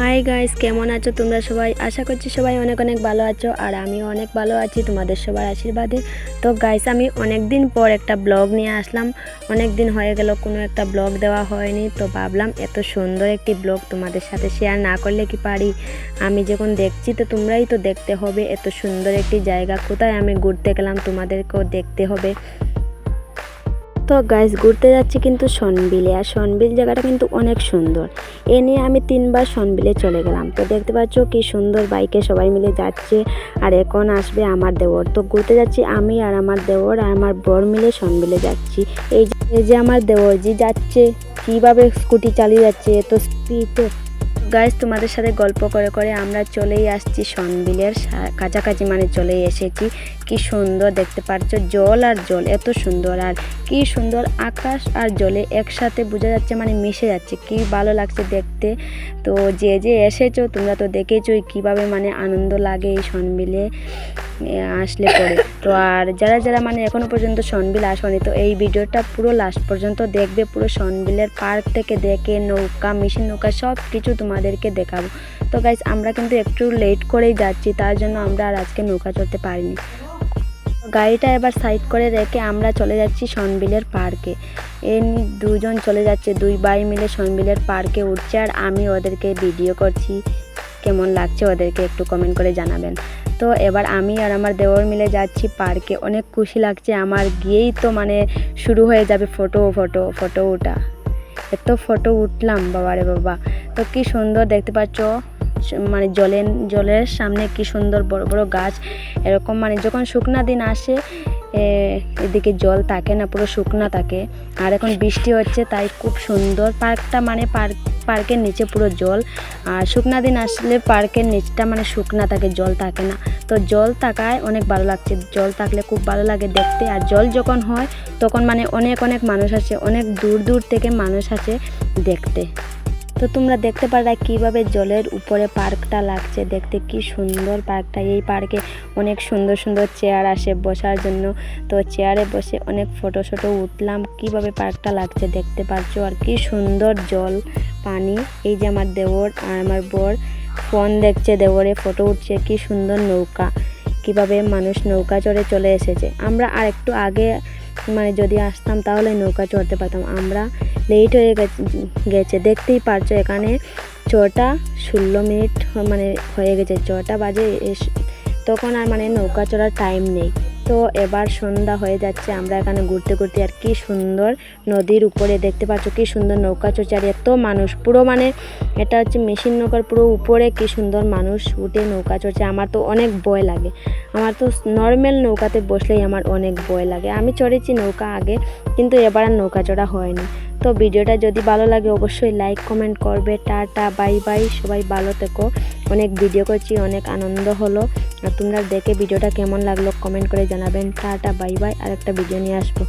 Hi guys কেমন আছো তোমরা সবাই? আশা করছি সবাই অনেক অনেক ভালো আছো আর আমি অনেক ভালো আছি তোমাদের সবার আশীর্বাদে। তো গাইস আমি অনেক দিন পর একটা ব্লগ নিয়ে আসলাম। অনেক দিন হয়ে গেল, কোনো একটা ব্লগ দেওয়া হয়নি। তো ভাবলাম এত সুন্দর একটি ব্লগ তোমাদের সাথে শেয়ার না করলে কি পারি? আমি যখন দেখছি তো তোমরাই তো দেখতে হবে এত সুন্দর একটি জায়গা। কোথায় আমি ঘুরতে গেলাম তোমাদেরকেও দেখতে হবে। তো গাইস ঘুরতে যাচ্ছি কিন্তু সনবিলে আর সনবিল জায়গাটা কিন্তু অনেক সুন্দর। এ নিয়ে আমি তিনবার সনবিলে চলে গেলাম। তো দেখতে পাচ্ছ কি সুন্দর বাইকে সবাই মিলে যাচ্ছে। আর এখন আসবে আমার দেওর। তো ঘুরতে যাচ্ছি আমি আর আমার দেওর আর আমার বর মিলে সনবিলে যাচ্ছি। এই যে- আমার দেওর জি যাচ্ছে, কীভাবে স্কুটি চালিয়ে যাচ্ছে, এত স্পিডে গাইস তোমাদের সাথে গল্প করে করে আমরা চলেই আসছি সনবিলের কাছাকাছি মানে চলেই এসেছি। কি সুন্দর দেখতে পাচ্ছ জল আর জল, এত সুন্দর। আর কি সুন্দর আকাশ আর জলে একসাথে বোঝা যাচ্ছে মানে মিশে যাচ্ছে। কি ভালো লাগছে দেখতে। তো যে যে এসেছ, তোমরা তো দেখেছোই কীভাবে মানে আনন্দ লাগে এই সনবিলে আসলে পরে তো আর যারা যারা মানে এখনও পর্যন্ত সনবিল আসনি, তো এই ভিডিওটা পুরো লাস্ট পর্যন্ত দেখবে। পুরো সনবিলের পার্ক থেকে দেখে, নৌকা মেশিন নৌকা সব কিছু তোমাদেরকে দেখাবো। তো গাইজ আমরা কিন্তু একটু লেট করেই যাচ্ছি, তার জন্য আমরা আর আজকে নৌকা চড়তে পারিনি। গাড়িটা এবার সাইড করে রেখে আমরা চলে যাচ্ছি সনবিলের পার্কে এ। দুজন চলে যাচ্ছে, দুই ভাই মিলে সনবিলের পার্কে উঠছে। আর আমি ওদেরকে ভিডিও করছি। কেমন লাগছে ওদেরকে একটু কমেন্ট করে জানাবেন। তো এবার আমি আর আমার দেওর মিলে যাচ্ছি পার্কে। অনেক খুশি লাগছে আমার। গিয়েই তো মানে শুরু হয়ে যাবে ফটো ফটো ফটো ওটা এত ফটো উঠলাম বাবারে বাবা। তো কি সুন্দর দেখতে পাচ্ছ মানে জলের জলের সামনে কি সুন্দর বড় বড় গাছ। এরকম মানে যখন শুকনা দিন আসে এদিকে জল থাকে না, পুরো শুকনা থাকে। আর এখন বৃষ্টি হচ্ছে, তাই খুব সুন্দর পার্কটা মানে পার্ক, পার্কের নিচে পুরো জল। আর শুকনা দিন আসলে পার্কের নিচটা মানে শুকনা থাকে, জল থাকে না। তো জল থাকায় অনেক ভালো লাগছে। জল থাকলে খুব ভালো লাগে দেখতে। আর জল যখন হয়, তখন মানে অনেক অনেক মানুষ আছে অনেক দূর দূর থেকে মানুষ আছে দেখতে। তো তোমরা দেখতে পারলা কীভাবে জলের উপরে পার্কটা লাগছে। দেখতে কি সুন্দর পার্কটা। এই পার্কে অনেক সুন্দর সুন্দর চেয়ার আসে বসার জন্য। তো চেয়ারে বসে অনেক ফটো শটো উঠলাম, কীভাবে পার্কটা লাগছে দেখতে পাচ্ছ আর কি সুন্দর জল, পানি। এই যে আমার দেওর আর আমার বর ফোন দেখছে, দেওরে ফটো উঠছে, কি সুন্দর নৌকা। কীভাবে মানুষ নৌকা চড়ে চলে এসেছে। আমরা আর একটু আগে মানে যদি আসতাম তাহলে নৌকা চড়তে পারতাম। আমরা লেট হয়ে গেছে দেখতেই পারছ এখানে ছটা ষোলো মিনিট মানে হয়ে গেছে, ছটা বাজে তখন আর মানে নৌকা চড়ার টাইম নেই। তো এবার সন্ধ্যা হয়ে যাচ্ছে। আমরা এখানে ঘুরতে ঘুরতে আর কি সুন্দর নদীর উপরে দেখতে পাচ্ছ, কি সুন্দর নৌকা চড়ছে আর এত মানুষ। পুরো মানে এটা হচ্ছে মেশিন নৌকার পুরো উপরে কি সুন্দর মানুষ উঠে নৌকা চড়ছে। আমার তো অনেক ভয় লাগে। আমার তো নর্মাল নৌকাতে বসলেই আমার অনেক ভয় লাগে। আমি চড়েছি নৌকা আগে, কিন্তু এবার আর নৌকা চড়া হয়নি। তো ভিডিওটা যদি ভালো লাগে অবশ্যই লাইক কমেন্ট করবে। টাটা বাই বাই সবাই ভালো থেকো। অনেক ভিডিও করছি, অনেক আনন্দ হলো। আর তোমরা দেখে ভিডিওটা কেমন লাগল কমেন্ট করে জানাবেন। Tata, bye by. আর একটা ভিডিও নিয়ে আসব।